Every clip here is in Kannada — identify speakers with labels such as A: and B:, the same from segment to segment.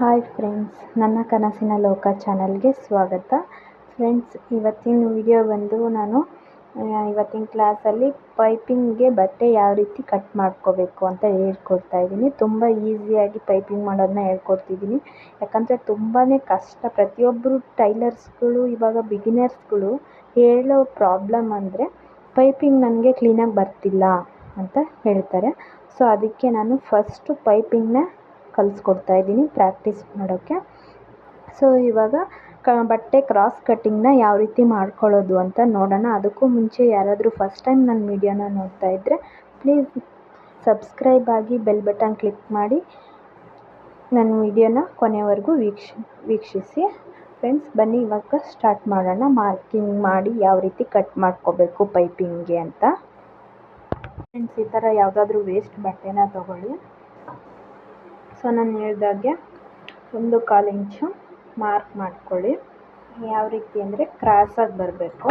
A: ಹಾಯ್ ಫ್ರೆಂಡ್ಸ್ ನನ್ನ ಕನಸಿನ ಲೋಕ ಚಾನಲ್ಗೆ ಸ್ವಾಗತ. ಫ್ರೆಂಡ್ಸ್ ಇವತ್ತಿನ ವಿಡಿಯೋ ಬಂದು ನಾನು ಇವತ್ತಿನ ಕ್ಲಾಸಲ್ಲಿ ಪೈಪಿಂಗ್ಗೆ ಬಟ್ಟೆ ಯಾವ ರೀತಿ ಕಟ್ ಮಾಡ್ಕೋಬೇಕು ಅಂತ ಹೇಳ್ಕೊಡ್ತಾ ಇದ್ದೀನಿ. ತುಂಬ ಈಸಿಯಾಗಿ ಪೈಪಿಂಗ್ ಮಾಡೋದನ್ನ ಹೇಳ್ಕೊಡ್ತಿದ್ದೀನಿ. ಯಾಕಂದರೆ ತುಂಬಾ ಕಷ್ಟ. ಪ್ರತಿಯೊಬ್ಬರು ಟೈಲರ್ಸ್ಗಳು ಇವಾಗ ಬಿಗಿನರ್ಸ್ಗಳು ಹೇಳೋ ಪ್ರಾಬ್ಲಮ್ ಅಂದರೆ ಪೈಪಿಂಗ್ ನನಗೆ ಕ್ಲೀನಾಗಿ ಬರ್ತಿಲ್ಲ ಅಂತ ಹೇಳ್ತಾರೆ. ಸೊ ಅದಕ್ಕೆ ನಾನು ಫಸ್ಟು ಪೈಪಿಂಗ್ನ ಕಲಿಸ್ಕೊಡ್ತಾ ಇದ್ದೀನಿ ಪ್ರಾಕ್ಟೀಸ್ ಮಾಡೋಕ್ಕೆ. ಸೊ ಇವಾಗ ಕ, ಬಟ್ಟೆ ಕ್ರಾಸ್ ಕಟ್ಟಿಂಗ್ನ ಯಾವ ರೀತಿ ಮಾಡ್ಕೊಳ್ಳೋದು ಅಂತ ನೋಡೋಣ. ಅದಕ್ಕೂ ಮುಂಚೆ ಯಾರಾದರೂ ಫಸ್ಟ್ ಟೈಮ್ ನನ್ನ ವೀಡಿಯೋನ ನೋಡ್ತಾ ಇದ್ದರೆ ಪ್ಲೀಸ್ ಸಬ್ಸ್ಕ್ರೈಬ್ ಆಗಿ ಬೆಲ್ ಬಟನ್ ಕ್ಲಿಕ್ ಮಾಡಿ. ನನ್ನ ವೀಡಿಯೋನ ಕೊನೆವರೆಗೂ ವೀಕ್ಷ, ವೀಕ್ಷಿಸಿ. ಫ್ರೆಂಡ್ಸ್ ಬನ್ನಿ, ಇವಾಗ ಸ್ಟಾರ್ಟ್ ಮಾಡೋಣ. ಮಾರ್ಕಿಂಗ್ ಮಾಡಿ ಯಾವ ರೀತಿ ಕಟ್ ಮಾಡ್ಕೋಬೇಕು ಪೈಪಿಂಗ್ಗೆ ಅಂತ. ಫ್ರೆಂಡ್ಸ್ ಈ ಥರ ಯಾವುದಾದ್ರೂ ವೇಸ್ಟ್ ಬಟ್ಟೆನ ತೊಗೊಳ್ಳಿ. ಸೊ ನಾನು ಹೇಳ್ದಾಗೆ ಒಂದು ಕಾಲು ಇಂಚು ಮಾರ್ಕ್ ಮಾಡ್ಕೊಳ್ಳಿ. ಯಾವ ರೀತಿ ಅಂದರೆ ಕ್ರಾಸಾಗಿ ಬರಬೇಕು.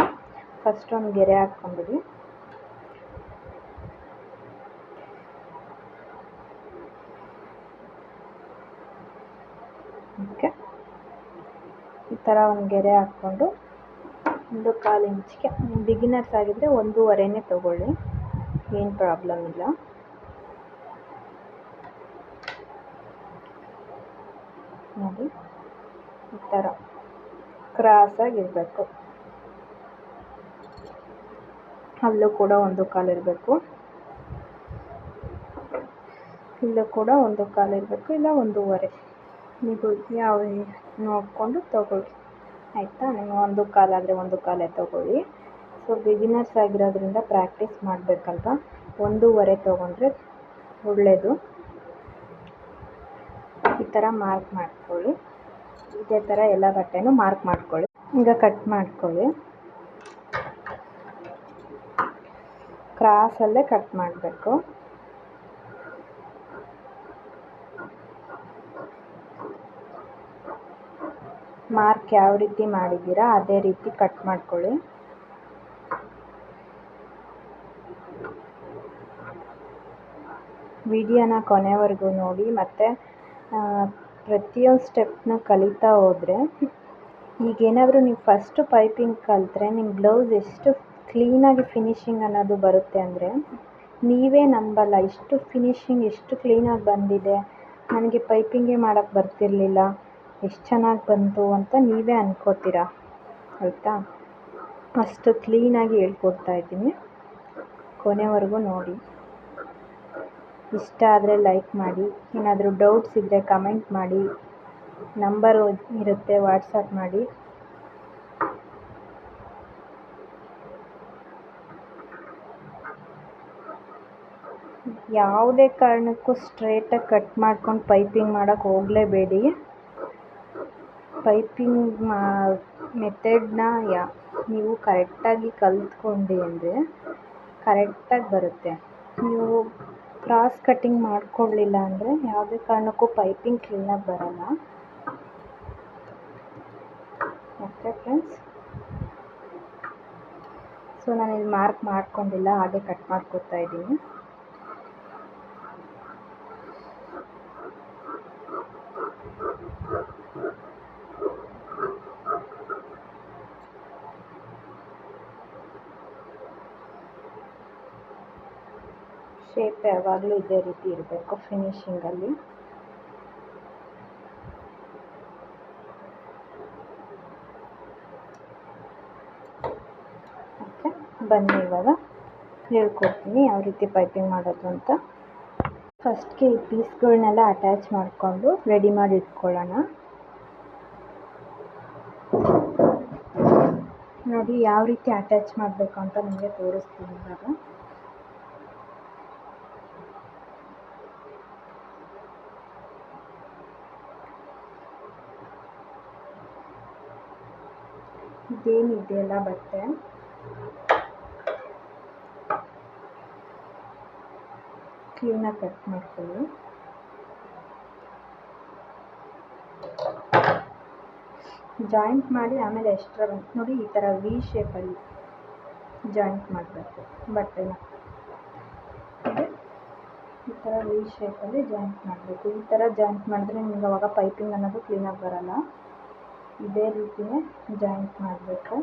A: ಫಸ್ಟ್ ಒಂದು ಗೆರೆ ಹಾಕ್ಕೊಂಬಿಡಿ. ಓಕೆ ಈ ಥರ ಒಂದು ಗೆರೆ ಹಾಕ್ಕೊಂಡು ಒಂದು ಕಾಲು ಇಂಚಿಗೆ ಬಿಗಿನರ್ಸ್ ಆಗಿದ್ದರೆ ಒಂದೂವರೆನೇ ತೊಗೊಳ್ಳಿ. ಏನು ಪ್ರಾಬ್ಲಮ್ ಇಲ್ಲ. ನೋಡಿ ಈ ಥರ ಕ್ರಾಸಾಗಿರಬೇಕು ಅಲ್ಲೂ ಕೂಡ ಒಂದು ಕಾಲು ಇರಬೇಕು. ಇಲ್ಲೂ ಕೂಡ ಒಂದು ಕಾಲು ಇರಬೇಕು. ಇಲ್ಲ ಒಂದೂವರೆ. ನೀವು ಯಾವ ನೋಡಿಕೊಂಡು ತಗೊಳ್ಳಿ. ಆಯಿತಾ? ನೀವು ಒಂದು ಕಾಲಾದರೆ ಒಂದು ಕಾಲೇ ತಗೊಳ್ಳಿ. ಸೊ ಬಿಗಿನರ್ಸ್ ಆಗಿರೋದ್ರಿಂದ ಪ್ರಾಕ್ಟೀಸ್ ಮಾಡಬೇಕಲ್ವ? ಒಂದೂವರೆ ತೊಗೊಂಡ್ರೆ ಒಳ್ಳೆಯದು ಥರ ಮಾರ್ಕ್ ಮಾಡ್ಕೊಳ್ಳಿ. ಇದೇ ಥರ ಎಲ್ಲ ಬಟ್ಟೆನೂ ಮಾರ್ಕ್ ಮಾಡ್ಕೊಳ್ಳಿ. ಈಗ ಕಟ್ ಮಾಡ್ಕೊಳ್ಳಿ. ಕ್ರಾಸಲ್ಲೇ ಕಟ್ ಮಾಡಬೇಕು. ಮಾರ್ಕ್ ಯಾವ ರೀತಿ ಮಾಡಿದ್ದೀರಾ ಅದೇ ರೀತಿ ಕಟ್ ಮಾಡ್ಕೊಳ್ಳಿ. ವಿಡಿಯೋನ ಕೊನೆವರೆಗೂ ನೋಡಿ ಮತ್ತು ಪ್ರತಿಯೊಂದು ಸ್ಟೆಪ್ನ ಕಲಿತಾ ಹೋದರೆ ಈಗೇನಾದರೂ ನೀವು ಫಸ್ಟು ಪೈಪಿಂಗ್ ಕಲಿತ್ರೆ ನಿಮ್ಮ ಬ್ಲೌಸ್ ಎಷ್ಟು ಕ್ಲೀನಾಗಿ ಫಿನಿಶಿಂಗ್ ಅನ್ನೋದು ಬರುತ್ತೆ ಅಂದರೆ ನೀವೇ ನಂಬಲ್ಲ, ಇಷ್ಟು ಫಿನಿಶಿಂಗ್ ಎಷ್ಟು ಕ್ಲೀನಾಗಿ ಬಂದಿದೆ, ನನಗೆ ಪೈಪಿಂಗೇ ಮಾಡೋಕ್ಕೆ ಬರ್ತಿರಲಿಲ್ಲ, ಎಷ್ಟು ಚೆನ್ನಾಗಿ ಬಂತು ಅಂತ ನೀವೇ ಅನ್ಕೋತೀರ? ಆಯಿತಾ? ಅಷ್ಟು ಕ್ಲೀನಾಗಿ ಹೇಳ್ಕೊಡ್ತಾ ಇದ್ದೀನಿ. ಕೊನೆವರೆಗೂ ನೋಡಿ. ಇಷ್ಟ ಆದರೆ ಲೈಕ್ ಮಾಡಿ. ಏನಾದರೂ ಡೌಟ್ಸ್ ಇದ್ದರೆ ಕಮೆಂಟ್ ಮಾಡಿ. ನಂಬರು ಇರುತ್ತೆ ವಾಟ್ಸಪ್ ಮಾಡಿ. ಯಾವುದೇ ಕಾರಣಕ್ಕೂ ಸ್ಟ್ರೇಟಾಗಿ ಕಟ್ ಮಾಡ್ಕೊಂಡು ಪೈಪಿಂಗ್ ಮಾಡೋಕ್ಕೆ ಹೋಗಲೇಬೇಡಿ. ಪೈಪಿಂಗ್ ಮಾ ಮೆಥಡ್ನ ಯಾ, ನೀವು ಕರೆಕ್ಟಾಗಿ ಕಲ್ತ್ಕೊಂಡಿ ಅಂದರೆ ಕರೆಕ್ಟಾಗಿ ಬರುತ್ತೆ. ನೀವು ಕ್ರಾಸ್ ಕಟ್ಟಿಂಗ್ ಮಾಡ್ಕೊಳ್ಳಿಲ್ಲ ಅಂದರೆ ಯಾವುದೇ ಕಾರಣಕ್ಕೂ ಪೈಪಿಂಗ್ ಕ್ಲೀನಾಗಿ ಬರಲ್ಲ. ಓಕೆ ಫ್ರೆಂಡ್ಸ್ ಸೊ ನಾನು ಇಲ್ಲಿ ಮಾರ್ಕ್ ಮಾಡ್ಕೊಂಡಿಲ್ಲ, ಹಾಗೆ ಕಟ್ ಮಾಡ್ಕೊತಾ ಇದ್ದೀನಿ. ಯಾವಾಗಲೂ ಇದೇ ರೀತಿ ಇರಬೇಕು ಫಿನಿಶಿಂಗಲ್ಲಿ ಓಕೆ, ಬನ್ನಿ ಇವಾಗ. ಹೇಳ್ಕೊಡ್ತೀನಿ ಯಾವ ರೀತಿ ಪೈಪಿಂಗ್ ಮಾಡೋದು ಅಂತ. ಫಸ್ಟ್ಗೆ ಈ ಪೀಸ್ಗಳನ್ನೆಲ್ಲ ಅಟ್ಯಾಚ್ ಮಾಡಿಕೊಂಡು ರೆಡಿ ಮಾಡಿ ಇಟ್ಕೊಳ್ಳೋಣ. ನೋಡಿ ಯಾವ ರೀತಿ ಅಟ್ಯಾಚ್ ಮಾಡಬೇಕು ಅಂತ ನಿಮಗೆ ತೋರಿಸ್ತೀನಿ ಇವಾಗ. ಇದೇನಿದೆಯಲ್ಲ ಬಟ್ಟೆ? ಕ್ಲೀನಾಗಿ ಕಟ್ ಮಾಡ್ಕೊಳ್ಳಿ. ಜಾಯಿಂಟ್ ಮಾಡಿ ಆಮೇಲೆ ಎಕ್ಸ್ಟ್ರಾ ನೋಡಿ ಈ ಥರ ವಿ ಶೇಪಲ್ಲಿ ಜಾಯಿಂಟ್ ಮಾಡಬೇಕು, ಬಟ್ಟೆನ. ಈ ಥರ ವಿ ಶೇಪಲ್ಲಿ ಜಾಯಿಂಟ್ ಮಾಡಬೇಕು. ಈ ಥರ ಜಾಯಿಂಟ್ ಮಾಡಿದ್ರೆ ನಿಮ್ಗೆ ಅವಾಗ ಪೈಪಿಂಗ್ ಅನ್ನೋದು ಕ್ಲೀನಾಗಿ ಬರಲ್ಲ. ಇದೇ ರೀತಿಯೇ ಜಾಯಿಂಟ್ ಮಾಡಬೇಕು.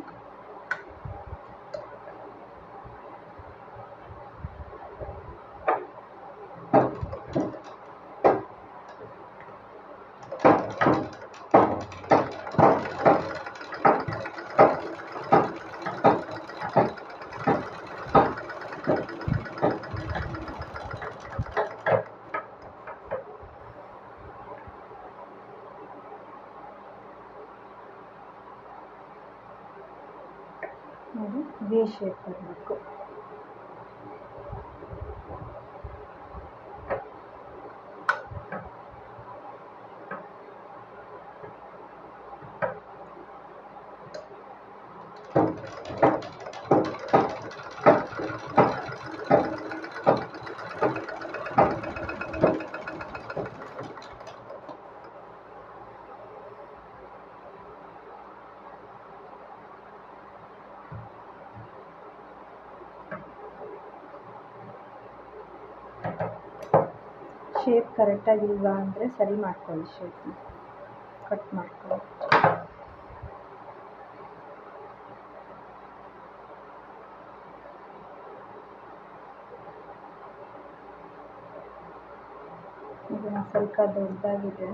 A: ನೋಡಿ ವಿ ಶೇಪ್ ಬರಬೇಕು ಶೇಪ್ ಕರೆಕ್ಟಾಗಿಲ್ವಾ ಅಂದರೆ ಸರಿ ಮಾಡ್ಕೊಳ್ಳಿ ಶೇಪ್ನ ಕಟ್ ಮಾಡ್ಕೊಳ್ಳಿ. ಇದನ್ನು ಸ್ವಲ್ಪ ದೊಡ್ಡದಾಗಿದೆ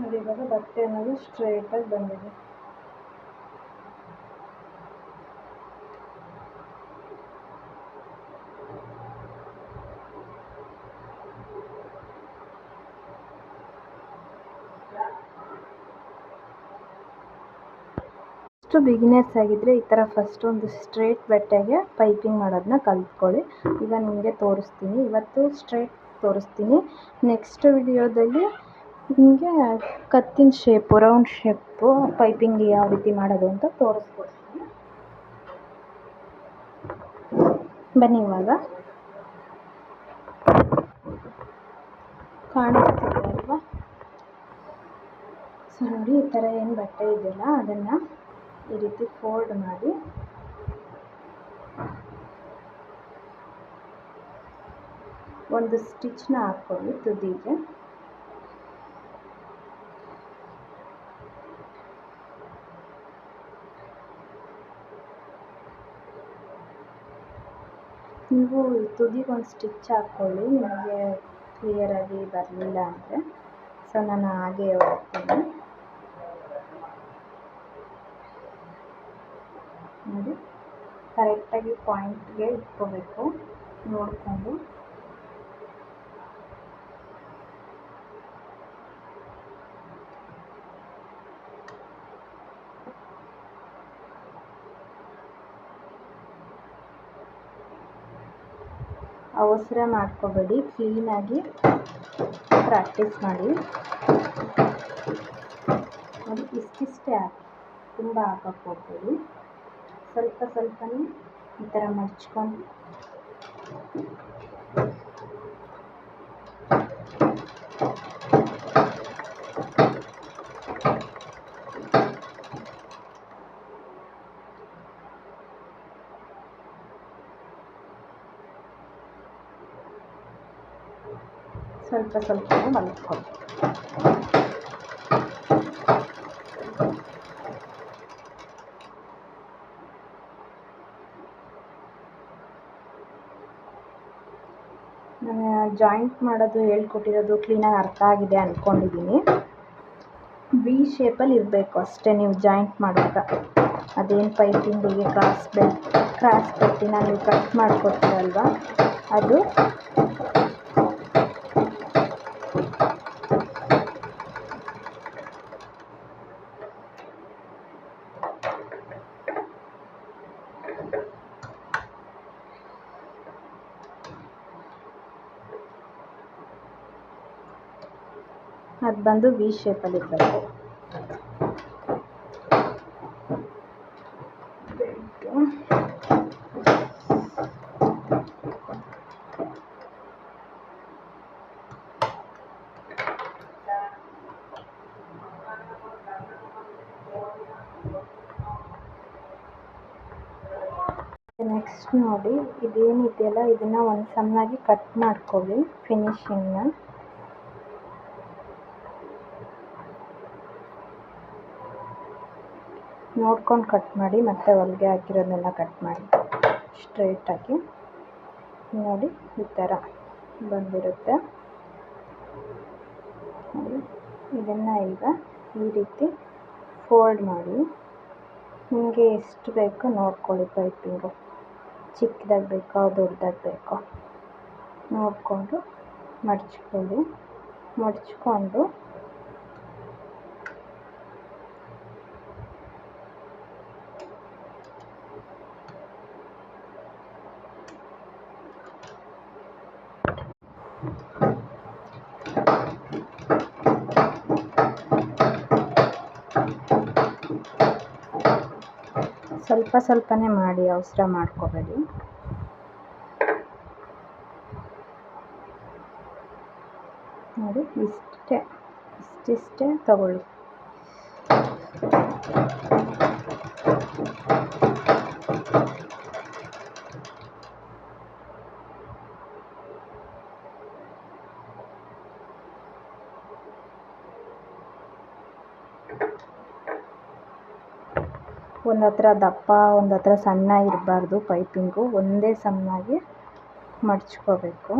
A: ನೋಡಿ ಇವಾಗ ಬಟ್ಟೆ ಅನ್ನೋದು ಸ್ಟ್ರೈಟಾಗಿ ಬಂದಿದೆ. ಫಸ್ಟು ಬಿಗಿನರ್ಸ್ ಆಗಿದ್ದರೆ ಈ ಥರ ಫಸ್ಟ್ ಒಂದು ಸ್ಟ್ರೇಟ್ ಬಟ್ಟೆಗೆ ಪೈಪಿಂಗ್ ಮಾಡೋದನ್ನ ಕಲ್ತ್ಕೊಳ್ಳಿ. ಈಗ ನಿಮಗೆ ತೋರಿಸ್ತೀನಿ. ಇವತ್ತು ಸ್ಟ್ರೇಟ್ ತೋರಿಸ್ತೀನಿ. ನೆಕ್ಸ್ಟ್ ವಿಡಿಯೋದಲ್ಲಿ ನಿಮಗೆ ಕತ್ತಿನ ಶೇಪು ರೌಂಡ್ ಶೇಪು ಪೈಪಿಂಗ್ ಯಾವ ರೀತಿ ಮಾಡೋದು ಅಂತ ತೋರಿಸ್ಕೊಡ್ತೀನಿ. ಬನ್ನಿ ಇವಾಗ. ಕಾಣಿಸ್ತಿದೆ ಅಲ್ವಾ ಸೊ ನೋಡಿ, ಈ ಥರ ಏನು ಬಟ್ಟೆ ಇದೆಯಲ್ಲ, ಅದನ್ನು ಈ ರೀತಿ ಫೋಲ್ಡ್ ಮಾಡಿ. ಒಂದು ಸ್ಟಿಚ್ನ ಹಾಕ್ಕೊಳ್ಳಿ ತುದಿಗೆ. ನೀವು ತುದಿಗೆ ಒಂದು ಸ್ಟಿಚ್ ಹಾಕ್ಕೊಳ್ಳಿ. ನಿಮಗೆ ಕ್ಲಿಯರಾಗಿ ಬರಲಿಲ್ಲ ಅಂದರೆ ಸೊ ನಾನು ಹಾಗೆ ಹೋಗ್ತೀನಿ. ನೋಡಿ ಕರೆಕ್ಟಾಗಿ ಪಾಯಿಂಟ್ಗೆ ಇಟ್ಕೋಬೇಕು. ನೋಡಿಕೊಂಡು. ಅವಸರ ಮಾಡ್ಕೋಬೇಡಿ. ಕ್ಲೀನಾಗಿ ಪ್ರಾಕ್ಟೀಸ್ ಮಾಡಿ. ಅದು ಇಷ್ಟಿಷ್ಟೇ ಹಾಕಿ ತುಂಬ ಹಾಕಕ್ಕೆ ಹೋಗ್ಬೇಡಿ. ಸ್ವಲ್ಪ ಸ್ವಲ್ಪನೇ ಈ ಥರ ಮಡ್ಚ್ಕೊಂಡು ಸ್ವಲ್ಪ ಸ್ವಲ್ಪ ಮಲ್ಕೊಳ್ಳಿ ನಾನು ಜಾಯಿಂಟ್ ಮಾಡೋದು ಹೇಳ್ಕೊಟ್ಟಿರೋದು ಕ್ಲೀನಾಗಿ ಅರ್ಥ ಆಗಿದೆ ಅಂದ್ಕೊಂಡಿದ್ದೀನಿ ವಿ ಶೇಪಲ್ಲಿ ಇರಬೇಕು ಅಷ್ಟೇ ನೀವು ಜಾಯಿಂಟ್ ಮಾಡುವಾಗ ಅದೇನು ಪೈಪಿಂಗಿಗೆ ಕ್ರಾಸ್ ಬೆಲ್ಟ್ ಕ್ರಾಸ್ ಬೆಲ್ಟಿನ ನೀವು ಕಟ್ ಮಾಡ್ಕೊತೀರಲ್ವ ಅದು ಅದು ಬಂದು ವಿ ಶೇಪಲ್ಲಿ ಇರಬೇಕು ನೆಕ್ಸ್ಟ್ ನೋಡಿ ಇದೇನಿದೆಯಲ್ಲ ಇದನ್ನು ಒಂದು ಸಣ್ಣಾಗಿ ಕಟ್ ಮಾಡ್ಕೊಳ್ಳಿ ಫಿನಿಶಿಂಗ್ನ ನೋಡ್ಕೊಂಡು ಕಟ್ ಮಾಡಿ ಮತ್ತೆ ಹೊಲಿಗೆ ಹಾಕಿರೋದನ್ನೆಲ್ಲ ಕಟ್ ಮಾಡಿ. ಸ್ಟ್ರೈಟಾಗಿ ನೋಡಿ, ಈ ಥರ ಬಂದಿರುತ್ತೆ. ಇದನ್ನು ಈಗ ಈ ರೀತಿ ಫೋಲ್ಡ್ ಮಾಡಿ. ನಿಮಗೆ ಎಷ್ಟು ಬೇಕೋ ನೋಡ್ಕೊಳ್ಳಿ ಪೈಪಿಂಗು ಚಿಕ್ಕದಾಗಿ ಬೇಕೋ, ದೊಡ್ಡದಾಗಿ ಬೇಕೋ. ನೋಡಿಕೊಂಡು ಮಡ್ಚ್ಕೊಳ್ಳಿ ಮಡ್ಚ್ಕೊಂಡು ಸ್ವಲ್ಪ ಸ್ವಲ್ಪನೇ ಮಾಡಿ ಅವಸರ ಮಾಡ್ಕೋಬೇಡಿ. ನೋಡಿ ಇಷ್ಟೇ ಇಷ್ಟಿಷ್ಟೇ ತಗೊಳ್ಳಿ. ಒಂದು ಹತ್ರ ದಪ್ಪ ಒಂದು ಹತ್ರ ಸಣ್ಣ ಇರಬಾರ್ದು ಪೈಪಿಂಗು. ಒಂದೇ ಸಮನಾಗಿ ಮಡ್ಚ್ಕೋಬೇಕು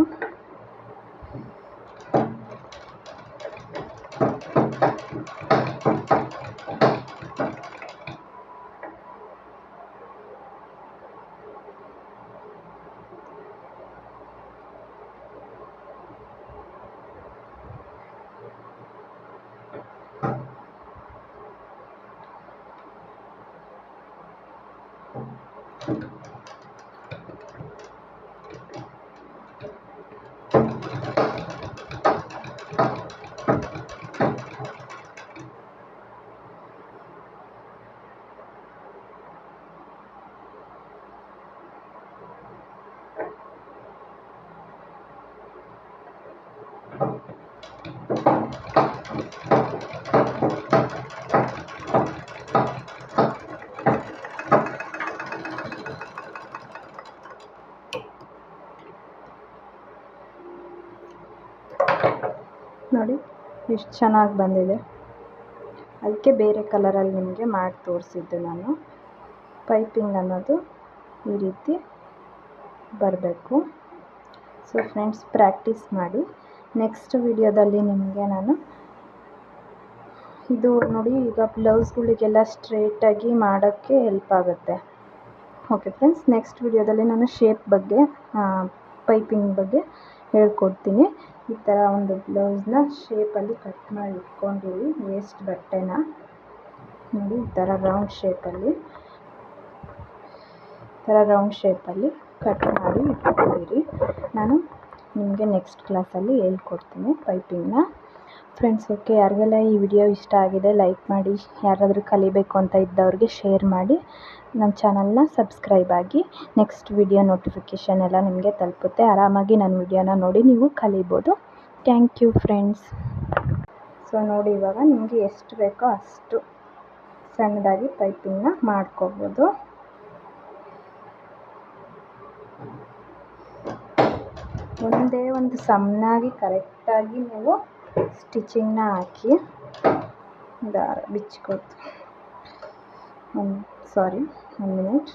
A: ನೋಡಿ ಎಷ್ಟು ಚೆನ್ನಾಗಿ ಬಂದಿದೆ. ಅದಕ್ಕೆ ಬೇರೆ ಕಲರಲ್ಲಿ ನಿಮಗೆ ಮಾಡಿ ತೋರಿಸಿದ್ದು ನಾನು. ಪೈಪಿಂಗ್ ಅನ್ನೋದು ಈ ರೀತಿ ಬರಬೇಕು. ಸೊ ಫ್ರೆಂಡ್ಸ್ ಪ್ರಾಕ್ಟೀಸ್ ಮಾಡಿ. ನೆಕ್ಸ್ಟ್ ವಿಡಿಯೋದಲ್ಲಿ ನಿಮಗೆ ನಾನು ಇದು ನೋಡಿ, ಈಗ ಬ್ಲೌಸ್ಗಳಿಗೆಲ್ಲ ಸ್ಟ್ರೇಟಾಗಿ ಮಾಡೋಕ್ಕೆ ಹೆಲ್ಪ್ ಆಗುತ್ತೆ. ಓಕೆ ಫ್ರೆಂಡ್ಸ್ ನೆಕ್ಸ್ಟ್ ವಿಡಿಯೋದಲ್ಲಿ ನಾನು ಶೇಪ್ ಬಗ್ಗೆ ಪೈಪಿಂಗ್ ಬಗ್ಗೆ ಹೇಳ್ಕೊಡ್ತೀನಿ. ಈ ಥರ ಒಂದು ಬ್ಲೌಸ್ನ ಶೇಪಲ್ಲಿ ಕಟ್ ಮಾಡಿ ಇಟ್ಕೊಂಡಿರಿ. ವೇಸ್ಟ್ ಬಟ್ಟೆನ. ನೋಡಿ, ಈ ಥರ ರೌಂಡ್ ಶೇಪಲ್ಲಿ ಈ ಥರ ರೌಂಡ್ ಶೇಪಲ್ಲಿ ಕಟ್ ಮಾಡಿ ಇಟ್ಕೊಂಡಿರಿ. ನಾನು ನಿಮಗೆ ನೆಕ್ಸ್ಟ್ ಕ್ಲಾಸಲ್ಲಿ ಹೇಳ್ಕೊಡ್ತೀನಿ ಪೈಪಿಂಗ್ನ ಫ್ರೆಂಡ್ಸ್ ಓಕೆ ಯಾರಿಗೆಲ್ಲ ಈ ವಿಡಿಯೋ ಇಷ್ಟ ಆಗಿದೆ ಲೈಕ್ ಮಾಡಿ, ಯಾರಾದರೂ ಕಲಿಬೇಕು ಅಂತ ಇದ್ದವ್ರಿಗೆ ಶೇರ್ ಮಾಡಿ ನನ್ನ ಚಾನಲ್ನ ಸಬ್ಸ್ಕ್ರೈಬ್ ಆಗಿ ನೆಕ್ಸ್ಟ್ ವಿಡಿಯೋ ನೋಟಿಫಿಕೇಷನ್ ಎಲ್ಲ ನಿಮಗೆ ತಲುಪುತ್ತೆ. ಆರಾಮಾಗಿ ನನ್ನ ವಿಡಿಯೋನ ನೋಡಿ ನೀವು ಕಲಿಬೋದು. ಥ್ಯಾಂಕ್ ಯು ಫ್ರೆಂಡ್ಸ್ ಸೊ ನೋಡಿ ಇವಾಗ ನಿಮಗೆ ಎಷ್ಟು ಬೇಕೋ ಅಷ್ಟು ಸಣ್ಣದಾಗಿ ಪೈಪಿಂಗ್ನ ಮಾಡ್ಕೋಬೋದು. ಒಂದೇ ಒಂದು ಸಮನಾಗಿ ಕರೆಕ್ಟಾಗಿ ನೀವು ಸ್ಟಿಚಿಂಗ್ನ ಹಾಕಿ ದಾರ ಬಿಚ್ಕೋತು ಒಂದು ಸಾರಿ ಒಂದು ಮಿನಿಟ್